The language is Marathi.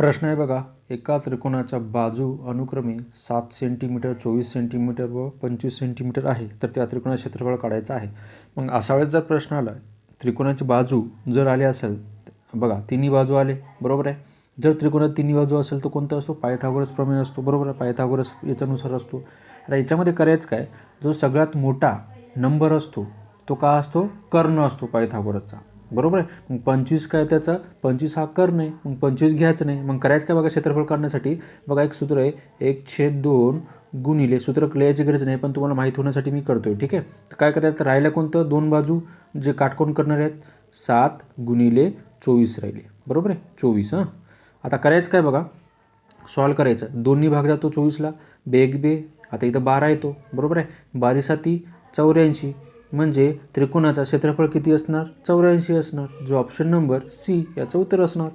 प्रश्न आहे बघा एका त्रिकोणाच्या बाजू अनुक्रमे सात सेंटीमीटर चोवीस सेंटीमीटर व पंचवीस सेंटीमीटर आहे तर त्या त्रिकोणाचं क्षेत्रफळ काढायचं आहे. मग अशा वेळेस जर प्रश्न आला त्रिकोणाची बाजू जर आली असेल बघा तिन्ही बाजू आले बरोबर आहे? जर त्रिकोणात तिन्ही बाजू असेल तर कोणता असतो? पायथागोरस प्रमेय असतो बरोबर आहे? पायथागोरस याच्यानुसार असतो. आता याच्यामध्ये करायचं काय? जो सगळ्यात मोठा नंबर असतो तो का असतो? कर्ण असतो पायथागोरसचा. बरोबर आहे. मग पंचवीस काय त्याचा? पंचवीस हा कर्ण मग पंचवीस घ्यायचं नाही. मग करायचं काय? बघा क्षेत्रफळ काढण्यासाठी बघा एक सूत्र आहे. एक छेद दोन गुणिले सूत्र लिहायची गरज नाही पण तुम्हाला माहीत होण्यासाठी मी करतोय. ठीक आहे? तर काय करायचं राहिलं कोणतं? दोन बाजू जे काटकोण करणार आहेत. सात गुणिले चोवीस राहिले. बरोबर आहे? चोवीस हां? आता करायचं काय बघा? सॉल्व करायचं. दोन्ही भाग जातो चोवीसला. बेग बे. आता इथं बारा येतो. बरोबर आहे? बारी साती चौऱ्याऐंशी. म्हणजे त्रिकोणाचा क्षेत्रफळ किती असणार? चौऱ्याऐंशी असणार. जो ऑप्शन नंबर सी याचं उत्तर असणार.